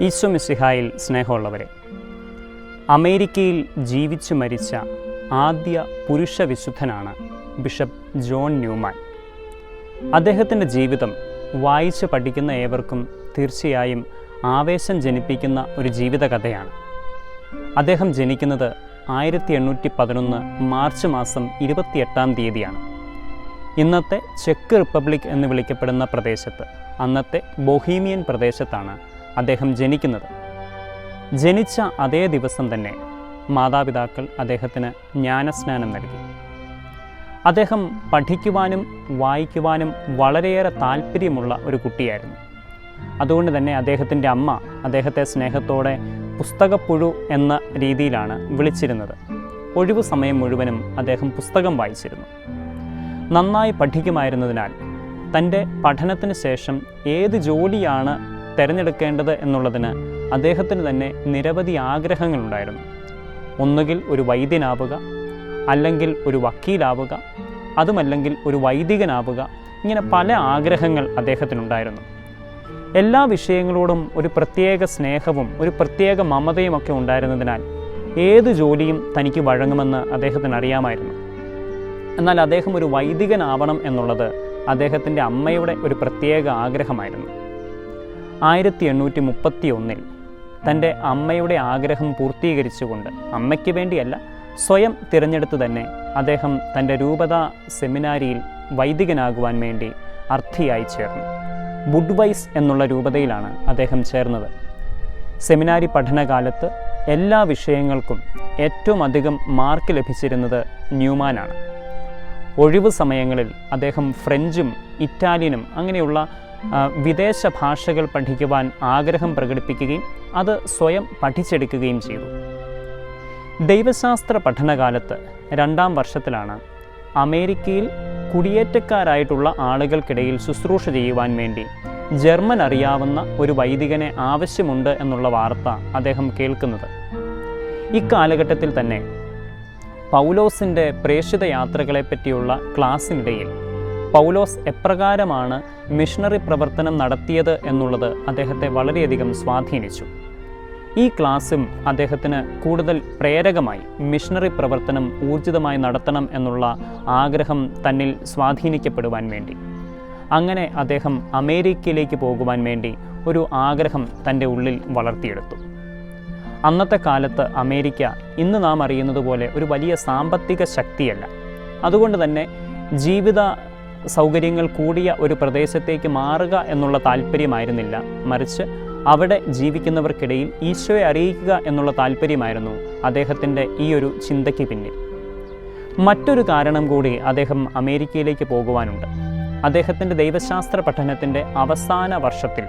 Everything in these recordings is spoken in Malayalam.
ഈശോ മിസിഹായിൽ സ്നേഹമുള്ളവരെ അമേരിക്കയിൽ ജീവിച്ചു മരിച്ച ആദ്യ പുരുഷ വിശുദ്ധനാണ് ബിഷപ്പ് ജോൺ ന്യൂമാൻ. അദ്ദേഹത്തിന്റെ ജീവിതം വായിച്ച് പഠിക്കുന്ന ഏവർക്കും തീർച്ചയായും ആവേശം ജനിപ്പിക്കുന്ന ഒരു ജീവിതകഥയാണ്. അദ്ദേഹം ജനിക്കുന്നത് ആയിരത്തി എണ്ണൂറ്റി പതിനൊന്ന് മാർച്ച് മാസം ഇരുപത്തിയെട്ടാം തീയതിയാണ്. ഇന്നത്തെ ചെക്ക് റിപ്പബ്ലിക് എന്ന് വിളിക്കപ്പെടുന്ന പ്രദേശത്ത് അന്നത്തെ ബൊഹീമിയൻ പ്രദേശത്താണ് അദ്ദേഹം ജനിക്കുന്നത്. ജനിച്ച അതേ ദിവസം തന്നെ മാതാപിതാക്കൾ അദ്ദേഹത്തിന് ജ്ഞാനസ്നാനം നൽകി. അദ്ദേഹം പഠിക്കുവാനും വായിക്കുവാനും വളരെയേറെ താല്പര്യമുള്ള ഒരു കുട്ടിയായിരുന്നു. അതുകൊണ്ട് തന്നെ അദ്ദേഹത്തിന്റെ അമ്മ അദ്ദേഹത്തെ സ്നേഹത്തോടെ പുസ്തകപ്പുഴു എന്ന രീതിയിലാണ് വിളിച്ചിരുന്നത്. ഒഴിവു സമയം മുഴുവനും അദ്ദേഹം പുസ്തകം വായിച്ചിരുന്നു. നന്നായി പഠിക്കുമായിരുന്നതിനാൽ തന്റെ പഠനത്തിന് ശേഷം ഏത് ജോലിയാണ് തിരഞ്ഞെടുക്കേണ്ടത് എന്നുള്ളതിന് അദ്ദേഹത്തിന് തന്നെ നിരവധി ആഗ്രഹങ്ങളുണ്ടായിരുന്നു. ഒന്നുകിൽ ഒരു വൈദ്യനാവുക അല്ലെങ്കിൽ ഒരു വക്കീലാവുക അതുമല്ലെങ്കിൽ ഒരു വൈദികനാവുക ഇങ്ങനെ പല ആഗ്രഹങ്ങൾ അദ്ദേഹത്തിനുണ്ടായിരുന്നു. എല്ലാ വിഷയങ്ങളോടും ഒരു പ്രത്യേക സ്നേഹവും ഒരു പ്രത്യേക മമതയും ഒക്കെ ഉണ്ടായിരുന്നതിനാൽ ഏത് ജോലിയും തനിക്ക് വഴങ്ങുമെന്ന് അദ്ദേഹത്തിന് അറിയാമായിരുന്നു. എന്നാൽ അദ്ദേഹം ഒരു വൈദികനാവണം എന്നുള്ളത് അദ്ദേഹത്തിന്റെ അമ്മയുടെ ഒരു പ്രത്യേക ആഗ്രഹമായിരുന്നു. ആയിരത്തി എണ്ണൂറ്റി മുപ്പത്തി ഒന്നിൽ തന്റെ അമ്മയുടെ ആഗ്രഹം പൂർത്തീകരിച്ചുകൊണ്ട് അമ്മയ്ക്ക് വേണ്ടിയല്ല സ്വയം തിരഞ്ഞെടുത്തു തന്നെ അദ്ദേഹം തന്റെ രൂപത സെമിനാരിയിൽ വൈദികനാകുവാൻ വേണ്ടി അർത്ഥിയായി ചേർന്നു. ബുഡ്വൈസ് എന്നുള്ള രൂപതയിലാണ് അദ്ദേഹം ചേർന്നത്. സെമിനാരി പഠനകാലത്ത് എല്ലാ വിഷയങ്ങൾക്കും ഏറ്റവും അധികം മാർക്ക് ലഭിച്ചിരുന്നത് ന്യൂമാനാണ്. ഒഴിവ് സമയങ്ങളിൽ അദ്ദേഹം ഫ്രഞ്ചും ഇറ്റാലിയനും അങ്ങനെയുള്ള വിദേശ ഭാഷകൾ പഠിക്കുവാൻ ആഗ്രഹം പ്രകടിപ്പിക്കുകയും അത് സ്വയം പഠിച്ചെടുക്കുകയും ചെയ്തു. ദൈവശാസ്ത്ര പഠനകാലത്ത് രണ്ടാം വർഷത്തിലാണ് അമേരിക്കയിൽ കുടിയേറ്റക്കാരായിട്ടുള്ള ആളുകൾക്കിടയിൽ ശുശ്രൂഷ ചെയ്യുവാൻ വേണ്ടി ജർമ്മൻ അറിയാവുന്ന ഒരു വൈദികനെ ആവശ്യമുണ്ട് എന്നുള്ള വാർത്ത അദ്ദേഹം കേൾക്കുന്നത്. ഇക്കാലഘട്ടത്തിൽ തന്നെ പൗലോസിന്റെ പ്രേക്ഷിത യാത്രകളെപ്പറ്റിയുള്ള ക്ലാസ്സിനിടയിൽ പൗലോസ് എപ്രകാരമാണ് മിഷണറി പ്രവർത്തനം നടത്തിയത് എന്നുള്ളത് അദ്ദേഹത്തെ വളരെയധികം സ്വാധീനിച്ചു. ഈ ക്ലാസ്സും അദ്ദേഹത്തിന് കൂടുതൽ പ്രേരകമായി മിഷണറി പ്രവർത്തനം ഊർജിതമായി നടത്തണം എന്നുള്ള ആഗ്രഹം തന്നിൽ സ്വാധീനിക്കപ്പെടുവാൻ വേണ്ടി. അങ്ങനെ അദ്ദേഹം അമേരിക്കയിലേക്ക് പോകുവാൻ വേണ്ടി ഒരു ആഗ്രഹം തന്റെ ഉള്ളിൽ വളർത്തിയെടുത്തു. അന്നത്തെ കാലത്ത് അമേരിക്ക ഇന്ന് നാം അറിയുന്നത് പോലെ ഒരു വലിയ സാമ്പത്തിക ശക്തിയല്ല. അതുകൊണ്ട് തന്നെ ജീവിത സൗകര്യങ്ങൾ കൂടിയ ഒരു പ്രദേശത്തേക്ക് മാറുക എന്നുള്ള താല്പര്യമായിരുന്നില്ല. മറിച്ച് അവിടെ ജീവിക്കുന്നവർക്കിടയിൽ ഈശോയെ അറിയിക്കുക എന്നുള്ള താല്പര്യമായിരുന്നു അദ്ദേഹത്തിന്റെ ഈ ഒരു ചിന്തയ്ക്ക് പിന്നിൽ. മറ്റൊരു കാരണം കൂടി അദ്ദേഹം അമേരിക്കയിലേക്ക് പോകുവാനുണ്ട്. അദ്ദേഹത്തിന്റെ ദൈവശാസ്ത്ര പഠനത്തിന്റെ അവസാന വർഷത്തിൽ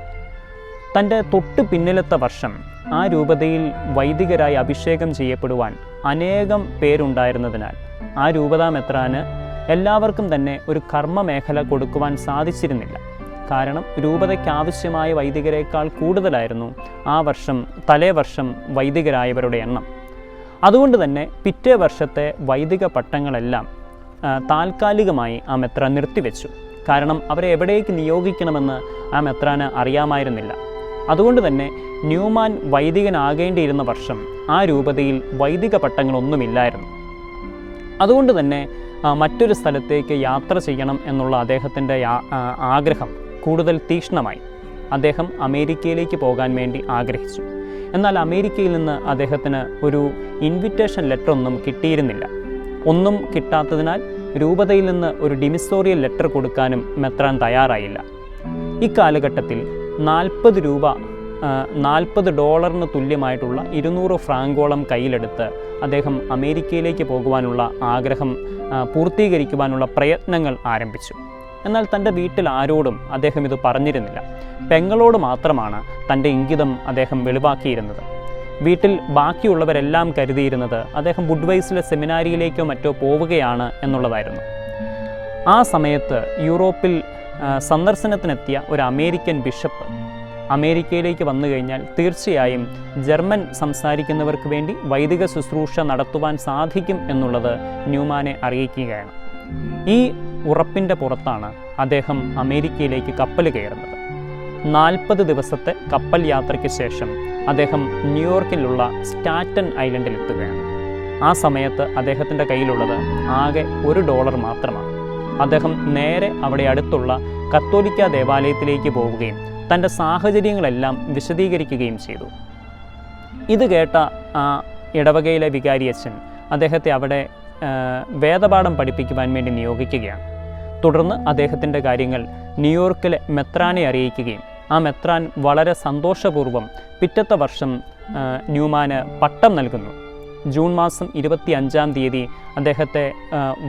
തന്റെ തൊട്ട് പിന്നിലത്തെ വർഷം ആ രൂപതയിൽ വൈദികരായി അഭിഷേകം ചെയ്യപ്പെടുവാൻ അനേകം പേരുണ്ടായിരുന്നതിനാൽ ആ രൂപതാ മെത്രാന് എല്ലാവർക്കും തന്നെ ഒരു കർമ്മ മേഖല കൊടുക്കുവാൻ സാധിച്ചിരുന്നില്ല. കാരണം രൂപതയ്ക്കാവശ്യമായ വൈദികരേക്കാൾ കൂടുതലായിരുന്നു ആ വർഷം തലേ വർഷം വൈദികരായവരുടെ എണ്ണം. അതുകൊണ്ട് തന്നെ പിറ്റേ വർഷത്തെ വൈദിക പട്ടങ്ങളെല്ലാം താൽക്കാലികമായി ആ മെത്ര നിർത്തിവെച്ചു. കാരണം അവരെ എവിടേക്ക് നിയോഗിക്കണമെന്ന് ആ മെത്രാന് അറിയാമായിരുന്നില്ല. അതുകൊണ്ട് തന്നെ ന്യൂമാൻ വൈദികനാകേണ്ടിയിരുന്ന വർഷം ആ രൂപതയിൽ വൈദിക പട്ടങ്ങളൊന്നുമില്ലായിരുന്നു. അതുകൊണ്ട് തന്നെ മറ്റൊരു സ്ഥലത്തേക്ക് യാത്ര ചെയ്യണം എന്നുള്ള അദ്ദേഹത്തിന്റെ ആഗ്രഹം കൂടുതൽ തീക്ഷ്ണമായി അദ്ദേഹം അമേരിക്കയിലേക്ക് പോകാൻ വേണ്ടി ആഗ്രഹിച്ചു. എന്നാൽ അമേരിക്കയിൽ നിന്ന് അദ്ദേഹത്തിന് ഒരു ഇൻവിറ്റേഷൻ ലെറ്റർ ഒന്നും കിട്ടിയിരുന്നില്ല. ഒന്നും കിട്ടാത്തതിനാൽ രൂപതയിൽ നിന്ന് ഒരു ഡിമിസോറിയൽ ലെറ്റർ കൊടുക്കാനും മെത്രാൻ തയ്യാറായില്ല. ഇക്കാലഘട്ടത്തിൽ നാൽപ്പത് രൂപ നാൽപ്പത് ഡോളറിന് തുല്യമായിട്ടുള്ള ഇരുന്നൂറ് ഫ്രാങ്കോളം കയ്യിലെടുത്ത് അദ്ദേഹം അമേരിക്കയിലേക്ക് പോകുവാനുള്ള ആഗ്രഹം പൂർത്തീകരിക്കുവാനുള്ള പ്രയത്നങ്ങൾ ആരംഭിച്ചു. എന്നാൽ തന്റെ വീട്ടിൽ ആരോടും അദ്ദേഹം ഇത് പറഞ്ഞിരുന്നില്ല. പെങ്ങളോട് മാത്രമാണ് തന്റെ ഇംഗിതം അദ്ദേഹം വെളിവാക്കിയിരുന്നത്. വീട്ടിൽ ബാക്കിയുള്ളവരെല്ലാം കരുതിയിരുന്നത് അദ്ദേഹം ബുഡ്വൈസിലെ സെമിനാരിയിലേക്കോ മറ്റോ പോവുകയാണ് എന്നുള്ളതായിരുന്നു. ആ സമയത്ത് യൂറോപ്പിൽ സന്ദർശനത്തിനെത്തിയ ഒരു അമേരിക്കൻ ബിഷപ്പ് അമേരിക്കയിലേക്ക് വന്നു കഴിഞ്ഞാൽ തീർച്ചയായും ജർമ്മൻ സംസാരിക്കുന്നവർക്ക് വേണ്ടി വൈദിക ശുശ്രൂഷ നടത്തുവാൻ സാധിക്കും എന്നുള്ളത് ന്യൂമാനെ അറിയിക്കുകയാണ്. ഈ ഉറപ്പിന്റെ പുറത്താണ് അദ്ദേഹം അമേരിക്കയിലേക്ക് കപ്പൽ കയറുന്നത്. നാൽപ്പത് ദിവസത്തെ കപ്പൽ യാത്രയ്ക്ക് ശേഷം അദ്ദേഹം ന്യൂയോർക്കിലുള്ള സ്റ്റാറ്റൻ ഐലൻഡിലെത്തുകയാണ് ആ സമയത്ത് അദ്ദേഹത്തിന്റെ കയ്യിലുള്ളത് ആകെ ഒരു ഡോളർ മാത്രമാണ്. അദ്ദേഹം നേരെ അവിടെ അടുത്തുള്ള കത്തോലിക്ക ദേവാലയത്തിലേക്ക് പോവുകയും തന്റെ സാഹചര്യങ്ങളെല്ലാം വിശദീകരിക്കുകയും ചെയ്തു. ഇത് കേട്ട ആ ഇടവകയിലെ വികാരിയച്ഛൻ അദ്ദേഹത്തെ അവിടെ വേദപാഠം പഠിപ്പിക്കുവാൻ വേണ്ടി നിയോഗിക്കുകയാണ്. തുടർന്ന് അദ്ദേഹത്തിന്റെ കാര്യങ്ങൾ ന്യൂയോർക്കിലെ മെത്രാനെ അറിയിക്കുകയും ആ മെത്രാൻ വളരെ സന്തോഷപൂർവം പിറ്റത്തെ വർഷം ന്യൂമാന് പട്ടം നൽകുന്നു. ജൂൺ മാസം ഇരുപത്തി അഞ്ചാം തീയതി അദ്ദേഹത്തെ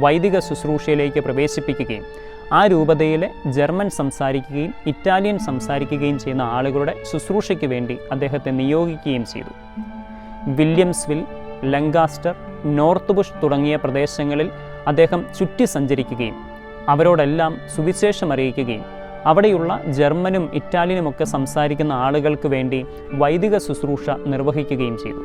വൈദിക ശുശ്രൂഷയിലേക്ക് പ്രവേശിപ്പിക്കുകയും ആ രൂപതയിലെ ജർമ്മൻ സംസാരിക്കുകയും ഇറ്റാലിയൻ സംസാരിക്കുകയും ചെയ്യുന്ന ആളുകളുടെ ശുശ്രൂഷയ്ക്ക് വേണ്ടി അദ്ദേഹത്തെ നിയോഗിക്കുകയും ചെയ്തു. വില്യംസ്വിൽ ലങ്കാസ്റ്റർ നോർത്ത് ബുഷ് തുടങ്ങിയ പ്രദേശങ്ങളിൽ അദ്ദേഹം ചുറ്റി സഞ്ചരിക്കുകയും അവരോടെല്ലാം സുവിശേഷം അറിയിക്കുകയും അവിടെയുള്ള ജർമ്മനും ഇറ്റാലിയനുമൊക്കെ സംസാരിക്കുന്ന ആളുകൾക്ക് വേണ്ടി വൈദിക ശുശ്രൂഷ നിർവഹിക്കുകയും ചെയ്തു.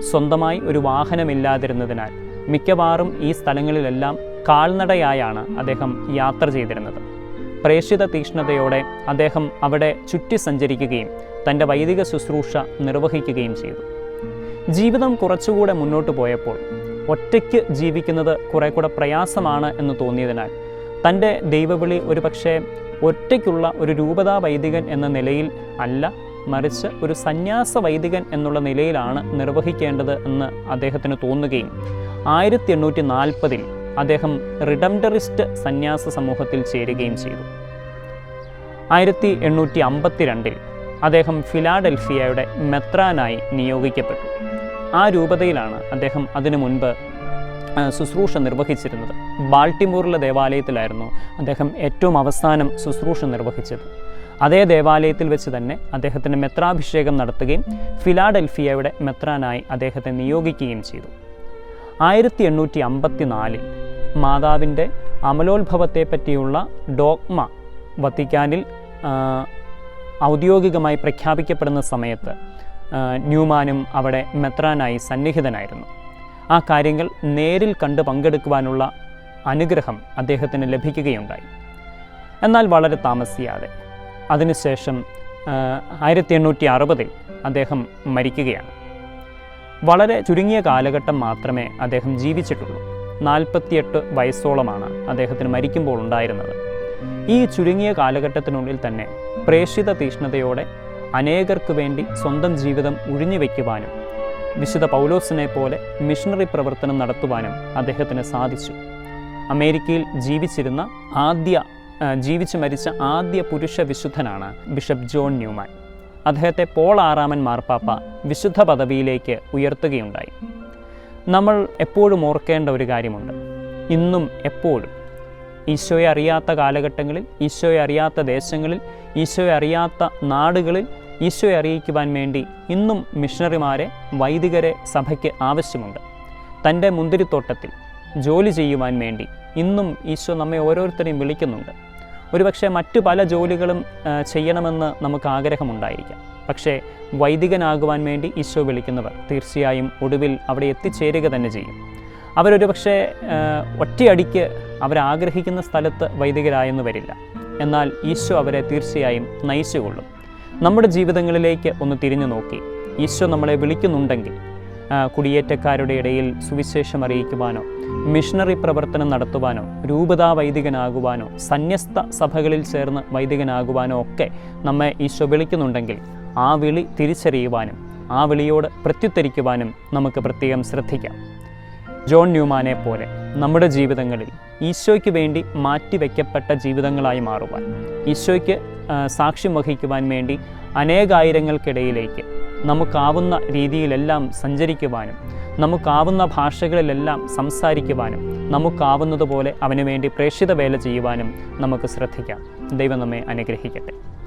സ്വന്തമായി ഒരു വാഹനമില്ലാതിരുന്നതിനാൽ മിക്കവാറും ഈ സ്ഥലങ്ങളിലെല്ലാം കാൽനടയായാണ് അദ്ദേഹം യാത്ര ചെയ്തിരുന്നത്. പ്രേക്ഷിത തീക്ഷ്ണതയോടെ അദ്ദേഹം അവിടെ ചുറ്റി സഞ്ചരിക്കുകയും തന്റെ വൈദിക ശുശ്രൂഷ നിർവഹിക്കുകയും ചെയ്തു. ജീവിതം കുറച്ചുകൂടെ മുന്നോട്ട് പോയപ്പോൾ ഒറ്റയ്ക്ക് ജീവിക്കുന്നത് കുറെ കൂടെ പ്രയാസമാണ് എന്ന് തോന്നിയതിനാൽ തന്റെ ദൈവവിളി ഒരു പക്ഷേ ഒറ്റയ്ക്കുള്ള ഒരു രൂപതാ വൈദികൻ എന്ന നിലയിൽ അല്ല മറിച്ച് ഒരു സന്യാസ വൈദികൻ എന്നുള്ള നിലയിലാണ് നിർവഹിക്കേണ്ടത് എന്ന് അദ്ദേഹത്തിന് തോന്നുകയും ആയിരത്തി എണ്ണൂറ്റി നാൽപ്പതിൽ അദ്ദേഹം റിഡംഡറിസ്റ്റ് സന്യാസ സമൂഹത്തിൽ ചേരുകയും ചെയ്തു. ആയിരത്തി എണ്ണൂറ്റി അമ്പത്തിരണ്ടിൽ അദ്ദേഹം ഫിലാഡൽഫിയയുടെ മെത്രാനായി നിയോഗിക്കപ്പെട്ടു. ആ രൂപതയിലാണ് അദ്ദേഹം അതിനു മുൻപ് ശുശ്രൂഷ നിർവഹിച്ചിരുന്നത്. ബാൾട്ടിമൂറിലെ ദേവാലയത്തിലായിരുന്നു അദ്ദേഹം ഏറ്റവും അവസാനം ശുശ്രൂഷ നിർവഹിച്ചത്. അതേ ദേവാലയത്തിൽ വെച്ച് തന്നെ അദ്ദേഹത്തിന് മെത്രാഭിഷേകം നടത്തുകയും ഫിലാഡൽഫിയയുടെ മെത്രാനായി അദ്ദേഹത്തെ നിയോഗിക്കുകയും ചെയ്തു. ആയിരത്തി എണ്ണൂറ്റി അമ്പത്തി നാലിൽ മാതാവിന്റെ അമലോത്ഭവത്തെ പറ്റിയുള്ള ഡോഗ്മ വത്തിക്കാനിൽ ഔദ്യോഗികമായി പ്രഖ്യാപിക്കപ്പെടുന്ന സമയത്ത് ന്യൂമാനും അവിടെ മെത്രാനായി സന്നിഹിതനായിരുന്നു. ആ കാര്യങ്ങൾ നേരിൽ കണ്ട് പങ്കെടുക്കുവാനുള്ള അനുഗ്രഹം അദ്ദേഹത്തിന് ലഭിക്കുകയുണ്ടായി. എന്നാൽ വളരെ താമസിയാതെ. അതിനുശേഷം ആയിരത്തി എണ്ണൂറ്റി അറുപതിൽ അദ്ദേഹം മരിക്കുകയാണ്. വളരെ ചുരുങ്ങിയ കാലഘട്ടം മാത്രമേ അദ്ദേഹം ജീവിച്ചിട്ടുള്ളൂ. നാൽപ്പത്തിയെട്ട് വയസ്സോളമാണ് അദ്ദേഹത്തിന് മരിക്കുമ്പോൾ ഉണ്ടായിരുന്നത്. ഈ ചുരുങ്ങിയ കാലഘട്ടത്തിനുള്ളിൽ തന്നെ പ്രേക്ഷിത തീഷ്ണതയോടെ അനേകർക്ക് വേണ്ടി സ്വന്തം ജീവിതം ഉഴിഞ്ഞുവെക്കുവാനും വിശുദ്ധ പൗലോസിനെ പോലെ മിഷണറി പ്രവർത്തനം നടത്തുവാനും അദ്ദേഹത്തിന് സാധിച്ചു. അമേരിക്കയിൽ ജീവിച്ചിരുന്ന ആദ്യ ജീവിച്ചു മരിച്ച ആദ്യ പുരുഷ വിശുദ്ധനാണ് ബിഷപ്പ് ജോൺ ന്യൂമാൻ. അദ്ദേഹത്തെ പോൾ ആറാമൻ മാർപ്പാപ്പ വിശുദ്ധ പദവിയിലേക്ക് ഉയർത്തുകയുണ്ടായി. നമ്മൾ എപ്പോഴും ഓർക്കേണ്ട ഒരു കാര്യമുണ്ട്. ഇന്നും എപ്പോഴും ഈശോയെ അറിയാത്ത കാലഘട്ടങ്ങളിൽ ഈശോയെ അറിയാത്ത ദേശങ്ങളിൽ ഈശോയെ അറിയാത്ത നാടുകളിൽ ഈശോയെ അറിയിക്കുവാൻ വേണ്ടി ഇന്നും മിഷണറിമാരെ വൈദികരെ സഭയ്ക്ക് ആവശ്യമുണ്ട്. തന്റെ മുന്തിരിത്തോട്ടത്തിൽ ജോലി ചെയ്യുവാൻ വേണ്ടി ഇന്നും ഈശോ നമ്മെ ഓരോരുത്തരെയും വിളിക്കുന്നുണ്ട്. ഒരുപക്ഷെ മറ്റു പല ജോലികളും ചെയ്യണമെന്ന് നമുക്ക് ആഗ്രഹമുണ്ടായിരിക്കാം. പക്ഷേ വൈദികനാകുവാൻ വേണ്ടി ഈശോ വിളിക്കുന്നവർ തീർച്ചയായും ഒടുവിൽ അവിടെ എത്തിച്ചേരുക തന്നെ ചെയ്യും. അവരൊരു പക്ഷേ ഒറ്റയടിക്ക് അവരാഗ്രഹിക്കുന്ന സ്ഥലത്ത് വൈദികരായെന്ന് വരില്ല. എന്നാൽ ഈശോ അവരെ തീർച്ചയായും നയിച്ചുകൊള്ളും. നമ്മുടെ ജീവിതങ്ങളിലേക്ക് ഒന്ന് തിരിഞ്ഞു നോക്കി. ഈശോ നമ്മളെ വിളിക്കുന്നുണ്ടെങ്കിൽ കുടിയേറ്റക്കാരുടെ ഇടയിൽ സുവിശേഷം അറിയിക്കുവാനോ മിഷണറി പ്രവർത്തനം നടത്തുവാനോ രൂപതാ വൈദികനാകുവാനോ സന്യസ്ത സഭകളിൽ ചേർന്ന് വൈദികനാകുവാനോ ഒക്കെ നമ്മെ ഈശോ വിളിക്കുന്നുണ്ടെങ്കിൽ ആ വിളി തിരിച്ചറിയുവാനും ആ വിളിയോട് പ്രത്യുത്തരിക്കുവാനും നമുക്ക് പ്രത്യേകം ശ്രദ്ധിക്കാം. ജോൺ ന്യൂമാനെ പോലെ നമ്മുടെ ജീവിതങ്ങളിൽ ഈശോയ്ക്ക് വേണ്ടി മാറ്റിവെക്കപ്പെട്ട ജീവിതങ്ങളായി മാറുവാൻ ഈശോയ്ക്ക് സാക്ഷ്യം വഹിക്കുവാൻ വേണ്ടി അനേകായിരങ്ങൾക്കിടയിലേക്ക് നമുക്കാവുന്ന രീതിയിലെല്ലാം സഞ്ചരിക്കുവാനും നമുക്കാവുന്ന ഭാഷകളിലെല്ലാം സംസാരിക്കുവാനും നമുക്കാവുന്നതുപോലെ അവന് വേണ്ടി പ്രേക്ഷിത വേല ചെയ്യുവാനും നമുക്ക് ശ്രദ്ധിക്കാം. ദൈവം നമ്മെ അനുഗ്രഹിക്കട്ടെ.